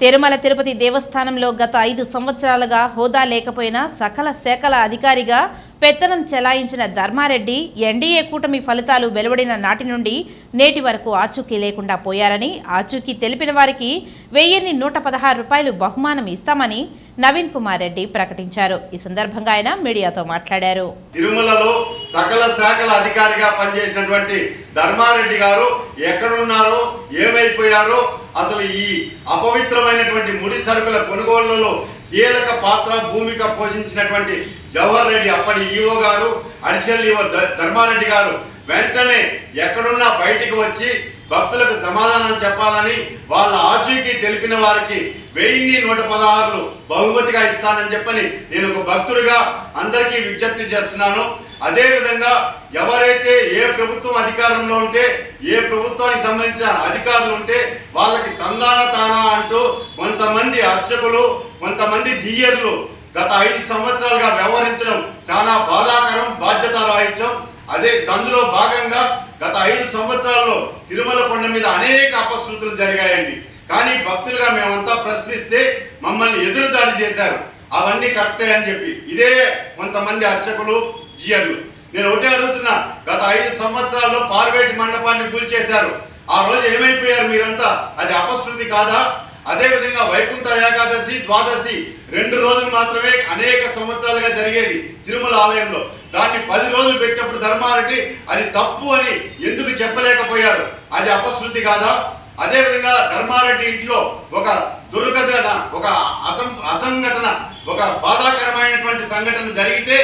తిరుమల తిరుపతి దేవస్థానంలో గత ఐదు సంవత్సరాలుగా హోదా లేకపోయినా సకల శాఖల అధికారిగా పెత్తనం చెలాయించిన ధర్మారెడ్డి ఎన్డీఏ కూటమి ఫలితాలు వెలువడిన నాటి నుండి నేటి వరకు ఆచూకీ లేకుండా పోయారని ఆచూకీ తెలిపిన వారికి వెయ్యిన్ని నూట పదహారు రూపాయలు బహుమానం ఇస్తామని నవీన్ కుమార్ రెడ్డి ప్రకటించారు. ఈ సందర్భంగా ఆయన మీడియాతో మాట్లాడారు. తిరుమలలో సకల శాఖల అధికారిగా పనిచేసినటువంటి ధర్మారెడ్డి గారు ఎక్కడున్నారో ఏమైపోయారో అసలు ఈ అపవిత్రమైనటువంటి ముడి సరుకుల కొనుగోళ్ళలో కీలక పాత్ర భూమిక పోషించినటువంటి జవహర్ రెడ్డి అప్పటి ఈఓ గారు అడిషనల్ ఈఓ ధర్మారెడ్డి గారు. వెంటనే ఎక్కడున్నా బయటికి వచ్చి భక్తులకు సమాధానం చెప్పాలని వాళ్ళ ఆచూకీ తెలిపిన వారికి వెయ్యిన్ని నూట పదహారులు బహుమతిగా ఇస్తానని చెప్పని నేను ఒక భక్తుడిగా అందరికీ విజ్ఞప్తి చేస్తున్నాను. అదేవిధంగా ఎవరైతే ఏ ప్రభుత్వం అధికారంలో ఉంటే ఏ ప్రభుత్వానికి సంబంధించిన అధికారులు ఉంటే వాళ్ళకి తందాన తానా అంటూ కొంతమంది అర్చకులు కొంతమంది జీయర్లు గత ఐదు సంవత్సరాలుగా వ్యవహరించడం చాలా బాధాకరం బాధ్యత రాహిత్యం అదే అందులో భాగంగా గత ఐదు సంవత్సరాల్లో తిరుమల కొండ మీద అనేక అపశృతులు జరిగాయండి. కానీ భక్తులుగా మేమంతా ప్రశ్నిస్తే మమ్మల్ని ఎదురుదాడి చేశారు. అవన్నీ కరెక్టే అని చెప్పి ఇదే కొంతమంది అర్చకులు జియర్లు నేను ఒకటే అడుగుతున్నా గత ఐదు సంవత్సరాల్లో పార్వేటి మండపాన్ని కూల్చేశారు. ఆ రోజు ఏమైపోయారు మీరంతా? అది అపశృతి కాదా? అదే విధంగా వైకుంఠ ఏకాదశి ద్వాదశి రెండు రోజులు మాత్రమే అనేక సంవత్సరాలుగా జరిగేది తిరుమల ఆలయంలో. దాన్ని పది రోజులు పెట్టినప్పుడు ధర్మారెడ్డి అది తప్పు అని ఎందుకు చెప్పలేకపోయారు? అది అపశృతి కాదా? అదేవిధంగా ధర్మారెడ్డి ఇంట్లో ఒక దుర్ఘటన ఒక అసం అసంఘటన ఒక బాధాకరమైనటువంటి సంఘటన జరిగితే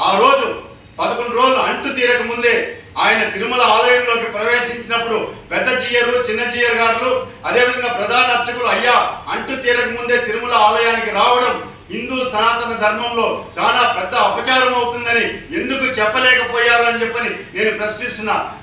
ఆ రోజు పదకొండు రోజులు అంటు తీరక ముందే ఆయన తిరుమల ఆలయంలోకి ప్రవేశించినప్పుడు జీయరు చిన్న జీయర్ గారు అదేవిధంగా ప్రధాన అర్చకులు అయ్యా అంటు తీరక ముందే తిరుమల ఆలయానికి రావడం హిందూ సనాతన ధర్మంలో చాలా పెద్ద అపచారం అవుతుందని ఎందుకు చెప్పలేకపోయారు అని చెప్పని నేను ప్రశ్నిస్తున్నా.